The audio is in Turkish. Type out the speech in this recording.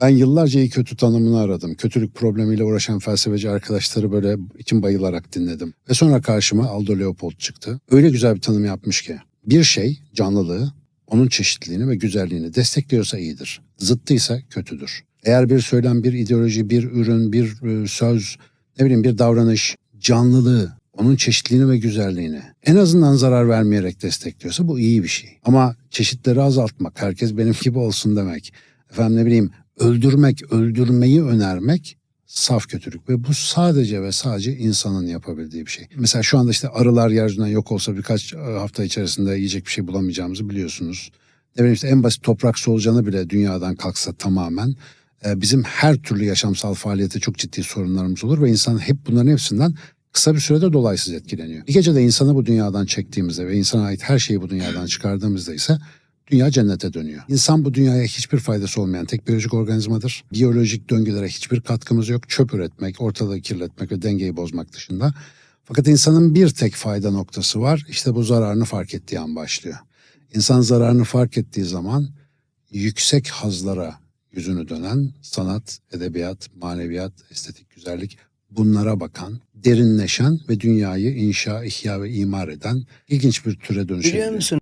Ben yıllarca iyi kötü tanımını aradım. Kötülük problemiyle uğraşan felsefeci arkadaşları böyle için bayılarak dinledim. Ve sonra karşıma Aldo Leopold çıktı. Öyle güzel bir tanım yapmış ki. Bir şey canlılığı, onun çeşitliliğini ve güzelliğini destekliyorsa iyidir. Zıttıysa kötüdür. Eğer bir söylem, bir ideoloji, bir ürün, bir e, söz, ne bileyim bir davranış canlılığı, onun çeşitliliğini ve güzelliğini en azından zarar vermeyerek destekliyorsa bu iyi bir şey. Ama çeşitleri azaltmak, herkes benim gibi olsun demek, efendim ne bileyim öldürmek, öldürmeyi önermek saf kötülük ve bu sadece ve sadece insanın yapabildiği bir şey. Mesela şu anda işte arılar yeryüzünden yok olsa birkaç e, hafta içerisinde yiyecek bir şey bulamayacağımızı biliyorsunuz. Ne bileyim işte en basit toprak solucanı bile dünyadan kalksa tamamen e, bizim her türlü yaşamsal faaliyete çok ciddi sorunlarımız olur ve insan hep bunların hepsinden kısa bir sürede dolaysız etkileniyor. Bir gecede insanı bu dünyadan çektiğimizde ve insana ait her şeyi bu dünyadan çıkardığımızda ise dünya cennete dönüyor. İnsan bu dünyaya hiçbir faydası olmayan tek biyolojik organizmadır. Biyolojik döngülere hiçbir katkımız yok. Çöp üretmek, ortalığı kirletmek ve dengeyi bozmak dışında. Fakat insanın bir tek fayda noktası var. İşte bu zararını fark ettiği an başlıyor. İnsan zararını fark ettiği zaman yüksek hazlara yüzünü dönen sanat, edebiyat, maneviyat, estetik güzellik bunlara bakan, derinleşen ve dünyayı inşa, ihya ve imar eden ilginç bir türe dönüşebiliyor. Biliyor musun?